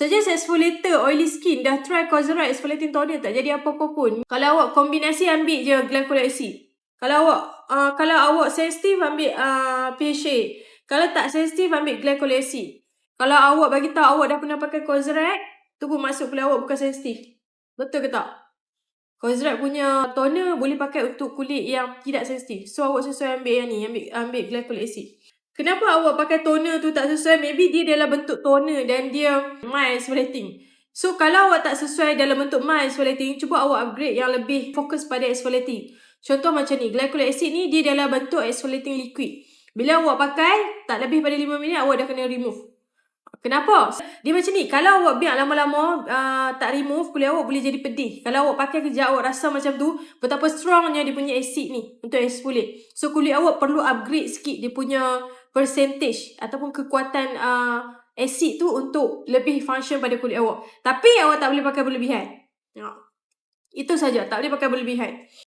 Suggest exfoliator oily skin dah try Cosrx exfoliating toner tak jadi apa-apa pun. Kalau awak kombinasi ambil je glycolic acid. Kalau awak uh, kalau awak sensitif ambil uh, PHA. Kalau tak sensitif ambil glycolic acid. Kalau awak bagi tahu awak dah pernah pakai Cosrx, tu pun masuk kulit awak bukan sensitif. Betul ke tak? Cosrx punya toner boleh pakai untuk kulit yang tidak sensitif. So awak sesuai ambil yang ni, ambil ambil glycolic acid. Kenapa awak pakai toner tu tak sesuai? Maybe dia dalam bentuk toner dan dia mild exfoliating. So kalau awak tak sesuai dalam bentuk mild exfoliating, cuba awak upgrade yang lebih fokus pada exfoliating. Contoh macam ni, glycolic acid ni dia dalam bentuk exfoliating liquid. Bila awak pakai, tak lebih pada 5 minit awak dah kena remove. Kenapa? Dia macam ni, kalau awak biar lama-lama uh, tak remove, kulit awak boleh jadi pedih. Kalau awak pakai kejap, awak rasa macam tu, betapa strongnya dia punya acid ni untuk exfoliate. So kulit awak perlu upgrade sikit dia punya percentage ataupun kekuatan uh, acid tu untuk lebih function pada kulit awak. Tapi awak tak boleh pakai berlebihan. Ya. Itu saja, tak boleh pakai berlebihan.